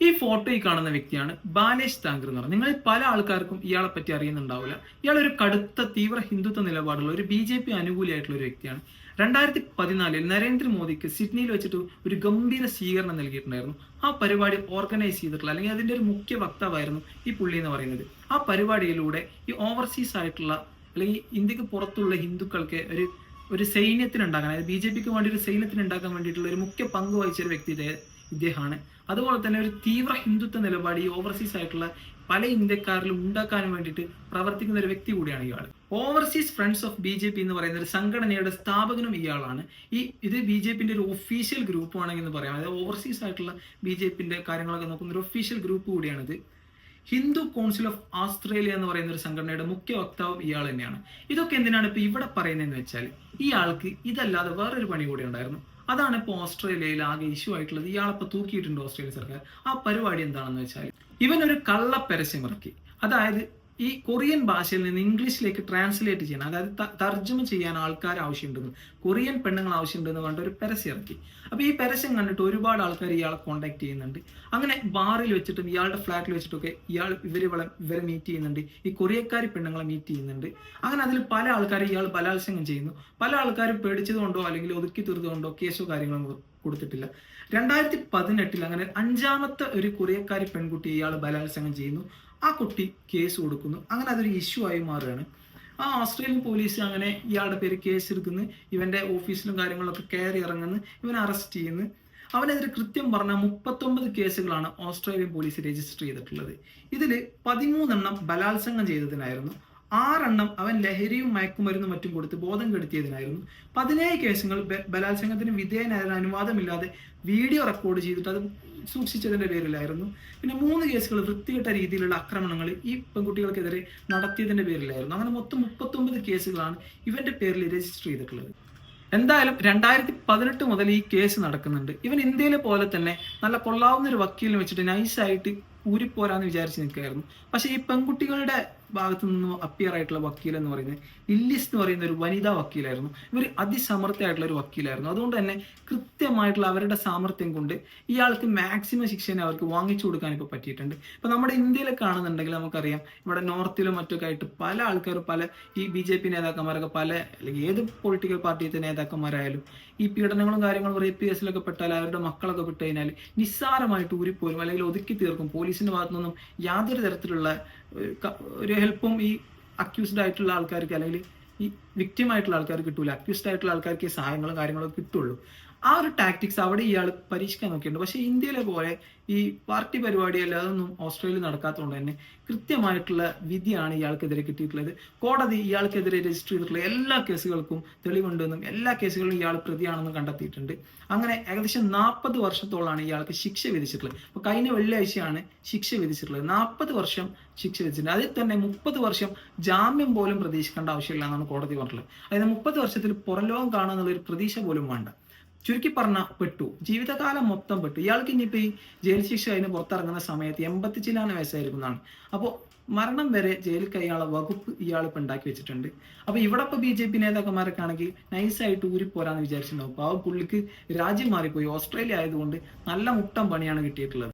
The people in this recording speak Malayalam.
ഈ ഫോട്ടോയിൽ കാണുന്ന വ്യക്തിയാണ് ബാലേഷ് താങ്കർ എന്ന് പറയുന്നത്. നിങ്ങളിൽ പല ആൾക്കാർക്കും ഇയാളെ പറ്റി അറിയുന്നുണ്ടാവില്ല. ഇയാൾ ഒരു കടുത്ത തീവ്ര ഹിന്ദുത്വ നിലപാടുള്ള ഒരു ബി ജെ പി അനുകൂലിയായിട്ടുള്ള ഒരു വ്യക്തിയാണ്. രണ്ടായിരത്തി പതിനാലിൽ നരേന്ദ്രമോദിക്ക് സിഡ്നിയിൽ വെച്ചിട്ട് ഒരു ഗംഭീര സ്വീകരണം നൽകിയിട്ടുണ്ടായിരുന്നു. ആ പരിപാടി ഓർഗനൈസ് ചെയ്തിട്ടുള്ള അല്ലെങ്കിൽ അതിന്റെ ഒരു മുഖ്യ വക്താവായിരുന്നു ഈ പുള്ളി എന്ന് പറയുന്നത്. ആ പരിപാടിയിലൂടെ ഈ ഓവർസീസ് ആയിട്ടുള്ള അല്ലെങ്കിൽ ഇന്ത്യയ്ക്ക് പുറത്തുള്ള ഹിന്ദുക്കൾക്ക് ഒരു ഒരു സൈന്യത്തിനുണ്ടാക്കാൻ അതായത് ബി ജെ പിക്ക് വേണ്ടി ഒരു സൈന്യത്തിനുണ്ടാക്കാൻ വേണ്ടിയിട്ടുള്ള ഒരു മുഖ്യ പങ്ക് വഹിച്ച ഒരു വ്യക്തി ഇദ്ദേഹമാണ്. അതുപോലെ തന്നെ ഒരു തീവ്ര ഹിന്ദുത്വ നിലപാട് ഈ ഓവർസീസ് ആയിട്ടുള്ള പല ഇന്ത്യക്കാരിലും ഉണ്ടാക്കാനും വേണ്ടിയിട്ട് പ്രവർത്തിക്കുന്ന ഒരു വ്യക്തി കൂടിയാണ് ഇയാൾ. Overseas friends of B J P എന്ന് പറയുന്ന ഒരു സംഘടനയുടെ സ്ഥാപകനും ഇയാളാണ്. ഈ ഇത് ബി ജെ പിന്റെ ഒരു ഒഫീഷ്യൽ ഗ്രൂപ്പ് ആണെങ്കിൽ പറയാം. അതായത് ഓവർസീസ് ആയിട്ടുള്ള ബി ജെ പിന്റെ കാര്യങ്ങളൊക്കെ നോക്കുന്ന ഒരു ഒഫീഷ്യൽ ഗ്രൂപ്പ് കൂടിയാണിത്. ഹിന്ദു കൗൺസിൽ ഓഫ് ഓസ്ട്രേലിയ എന്ന് പറയുന്ന ഒരു സംഘടനയുടെ മുഖ്യ വക്താവും ഇയാൾ തന്നെയാണ്. ഇതൊക്കെ എന്തിനാണ് ഇപ്പൊ ഇവിടെ പറയുന്നതെന്ന് വെച്ചാൽ ഇയാൾക്ക് ഇതല്ലാതെ വേറൊരു പണി കൂടി ഉണ്ടായിരുന്നു. അതാണ് ഇപ്പോൾ ഓസ്ട്രേലിയയിൽ ആകെ ഇഷ്യൂ ആയിട്ടുള്ളത്. ഇയാളിപ്പോൾ തൂക്കിയിട്ടുണ്ട് ഓസ്ട്രേലിയ സർക്കാർ. ആ പരിപാടി എന്താണെന്ന് വെച്ചാൽ ഇവൻ ഒരു ഇറക്കി. അതായത് ഈ കൊറിയൻ ഭാഷയിൽ നിന്ന് ഇംഗ്ലീഷിലേക്ക് ട്രാൻസ്ലേറ്റ് ചെയ്യണം. അതായത് തർജമ ചെയ്യാൻ ആൾക്കാർ ആവശ്യമുണ്ടെന്ന് കൊറിയൻ പെണ്ണുങ്ങൾ ആവശ്യമുണ്ടെന്ന് പറഞ്ഞിട്ട് ഒരു പരസ്യം ഇറക്കി. അപ്പൊ ഈ പരസ്യം കണ്ടിട്ട് ഒരുപാട് ആൾക്കാർ ഇയാളെ കോൺടാക്ട് ചെയ്യുന്നുണ്ട്. അങ്ങനെ ബാറിൽ വെച്ചിട്ടും ഇയാളുടെ ഫ്ലാറ്റിൽ വെച്ചിട്ടൊക്കെ ഇയാൾ ഇവളെ ഇവരെ മീറ്റ് ചെയ്യുന്നുണ്ട്. ഈ കൊറിയക്കാരി പെണ്ണുങ്ങളെ മീറ്റ് ചെയ്യുന്നുണ്ട്. അങ്ങനെ അതിൽ പല ആൾക്കാരും ഇയാൾ ബലാത്സംഗം ചെയ്യുന്നു. പല ആൾക്കാരും പേടിച്ചതുകൊണ്ടോ അല്ലെങ്കിൽ ഒതുക്കി തീർത്തുകൊണ്ടോ കേസോ കാര്യങ്ങളോ കൊടുത്തിട്ടില്ല. രണ്ടായിരത്തി പതിനെട്ടിൽ അങ്ങനെ അഞ്ചാമത്തെ ഒരു കൊറിയക്കാരി പെൺകുട്ടി ഇയാൾ ബലാത്സംഗം ചെയ്യുന്നു. ആ കുട്ടി കേസ് കൊടുക്കുന്നു. അങ്ങനെ അതൊരു ഇഷ്യൂ ആയി മാറുകയാണ്. ആ ഓസ്ട്രേലിയൻ പോലീസ് അങ്ങനെ ഇയാളുടെ പേര് കേസ് എടുക്കുന്നു. ഇവന്റെ ഓഫീസിലും കാര്യങ്ങളൊക്കെ കയറി ഇറങ്ങുന്നു. ഇവനെ അറസ്റ്റ് ചെയ്യുന്നു. അവനെതിരെ കൃത്യം പറഞ്ഞ മുപ്പത്തൊമ്പത് കേസുകളാണ് ഓസ്ട്രേലിയൻ പോലീസ് രജിസ്റ്റർ ചെയ്തിട്ടുള്ളത്. ഇതിൽ പതിമൂന്നെണ്ണം ബലാത്സംഗം ചെയ്തതിനായിരുന്നു. ആറെണ്ണം അവൻ ലഹരിയും മയക്കുമരുന്നും മറ്റും കൊടുത്ത് ബോധം കെടുത്തിയതിനായിരുന്നു. പതിനേഴ് കേസുകൾ ബലാത്സംഗത്തിന് വിധേയനായ അനുവാദമില്ലാതെ വീഡിയോ റെക്കോർഡ് ചെയ്തിട്ട് അത് സൂക്ഷിച്ചതിന്റെ പേരിലായിരുന്നു. പിന്നെ മൂന്ന് കേസുകൾ വൃത്തികെട്ട രീതിയിലുള്ള ആക്രമണങ്ങൾ ഈ പെൺകുട്ടികൾക്കെതിരെ നടത്തിയതിന്റെ പേരിലായിരുന്നു. അങ്ങനെ മൊത്തം മുപ്പത്തൊമ്പത് കേസുകളാണ് ഇവന്റെ പേരിൽ രജിസ്റ്റർ ചെയ്തിട്ടുള്ളത്. എന്തായാലും രണ്ടായിരത്തി പതിനെട്ട് മുതൽ ഈ കേസ് നടക്കുന്നുണ്ട്. ഇവൻ ഇന്ത്യയിലെ പോലെ തന്നെ നല്ല കൊള്ളാവുന്ന ഒരു വക്കീലിനെ വെച്ചിട്ട് നൈസായിട്ട് ഊരിപ്പോരാന്ന് വിചാരിച്ച് നിൽക്കുകയായിരുന്നു. പക്ഷെ ഈ പെൺകുട്ടികളുടെ ഭാഗത്തു നിന്ന് അപ്പിയർ ആയിട്ടുള്ള വക്കീൽ എന്ന് പറയുന്നത് ഇല്ലിസ് എന്ന് പറയുന്ന ഒരു വനിതാ വക്കീലായിരുന്നു. ഇവർ അതിസമർത്ഥയായിട്ടുള്ള ഒരു വക്കീലായിരുന്നു. അതുകൊണ്ട് തന്നെ കൃത്യമായിട്ടുള്ള അവരുടെ സാമർത്ഥ്യം കൊണ്ട് ഇയാൾക്ക് മാക്സിമം ശിക്ഷനെ അവർക്ക് വാങ്ങിച്ചു കൊടുക്കാൻ ഇപ്പോൾ പറ്റിയിട്ടുണ്ട്. ഇപ്പൊ നമ്മുടെ ഇന്ത്യയിൽ കാണുന്നുണ്ടെങ്കിൽ നമുക്കറിയാം ഇവിടെ നോർത്തിലും മറ്റൊക്കെ ആയിട്ട് പല ആൾക്കാരും പല ഈ ബി ജെ പി നേതാക്കന്മാരൊക്കെ പല അല്ലെങ്കിൽ ഏത് പൊളിറ്റിക്കൽ പാർട്ടിയിലത്തെ നേതാക്കന്മാരായാലും ഈ പീഡനങ്ങളും കാര്യങ്ങളും റേപ്പ് കേസിലൊക്കെ പെട്ടാൽ അവരുടെ മക്കളൊക്കെ പെട്ട് കഴിഞ്ഞാൽ നിസ്സാരമായിട്ട് ഊരിപ്പോലും അല്ലെങ്കിൽ ഒതുക്കി തീർക്കും. പോലീസിന്റെ ഭാഗത്തു നിന്നും യാതൊരു തരത്തിലുള്ള ഒരു ഹെൽപ്പും ഈ അക്യൂസ്ഡ് ആയിട്ടുള്ള ആൾക്കാർക്ക് അല്ലെങ്കിൽ ഈ വിക്ടിം ആയിട്ടുള്ള ആൾക്കാർക്ക് കിട്ടൂല. അക്യൂസ്ഡ് ആയിട്ടുള്ള ആൾക്കാർക്ക് ഈ സഹായങ്ങളും കാര്യങ്ങളും കിട്ടുള്ളൂ. ആ ഒരു ടാക്ടിക്സ് അവിടെ ഇയാൾ പരീക്ഷിക്കാൻ നോക്കിയിട്ടുണ്ട്. പക്ഷേ ഇന്ത്യയിലെ പോലെ ഈ പാർട്ടി പരിപാടി അല്ലാതൊന്നും ഓസ്ട്രേലിയ നടക്കാത്തതുകൊണ്ട് തന്നെ കൃത്യമായിട്ടുള്ള വിധിയാണ് ഇയാൾക്കെതിരെ കിട്ടിയിട്ടുള്ളത്. കോടതി ഇയാൾക്കെതിരെ രജിസ്റ്റർ ചെയ്തിട്ടുള്ള എല്ലാ കേസുകൾക്കും തെളിവുണ്ടെന്നും എല്ലാ കേസുകളിലും ഇയാൾ പ്രതിയാണെന്നും കണ്ടെത്തിയിട്ടുണ്ട്. അങ്ങനെ ഏകദേശം നാൽപ്പത് വർഷത്തോളാണ് ഇയാൾക്ക് ശിക്ഷ വിധിച്ചിട്ടുള്ളത്. അപ്പോൾ കഴിഞ്ഞ വെള്ളിയാഴ്ചയാണ് ശിക്ഷ വിധിച്ചിട്ടുള്ളത്. നാൽപ്പത് വർഷം ശിക്ഷ വിധിച്ചിട്ടുണ്ട്. അതിൽ തന്നെ മുപ്പത് വർഷം ജാമ്യം പോലും പ്രതീക്ഷിക്കേണ്ട ആവശ്യമില്ല എന്നാണ് കോടതി പറഞ്ഞിട്ടുള്ളത്. അതായത് മുപ്പത് വർഷത്തിൽ പുറംലോകം കാണുക എന്നുള്ളൊരു പ്രതീക്ഷ പോലും വേണ്ട. ചുരുക്കി പറഞ്ഞ പെട്ടു. ജീവിതകാലം മൊത്തം പെട്ടു. ഇയാൾക്ക് ഇനിയിപ്പോ ഈ ജയിൽ ശിക്ഷ കഴിഞ്ഞ് പുറത്തിറങ്ങുന്ന സമയത്ത് എൺപത്തി ചില്ലാന വയസ്സായിരിക്കും എന്നാണ്. അപ്പോൾ മരണം വരെ ജയിലിൽ കഴിയാനുള്ള വകുപ്പ് ഇയാൾ ഇപ്പൊ ഉണ്ടാക്കി വെച്ചിട്ടുണ്ട്. അപ്പൊ ഇവിടെ ഇപ്പൊ ബി ജെ പി നേതാക്കന്മാരൊക്കെ ആണെങ്കിൽ നൈസായിട്ട് ഊരിപ്പോരാന്ന് വിചാരിച്ചിട്ടുണ്ടാവും. അപ്പൊ ആ പുള്ളിക്ക് രാജ്യം മാറിപ്പോയി. ഓസ്ട്രേലിയ ആയതുകൊണ്ട് നല്ല മുട്ടം പണിയാണ് കിട്ടിയിട്ടുള്ളത്.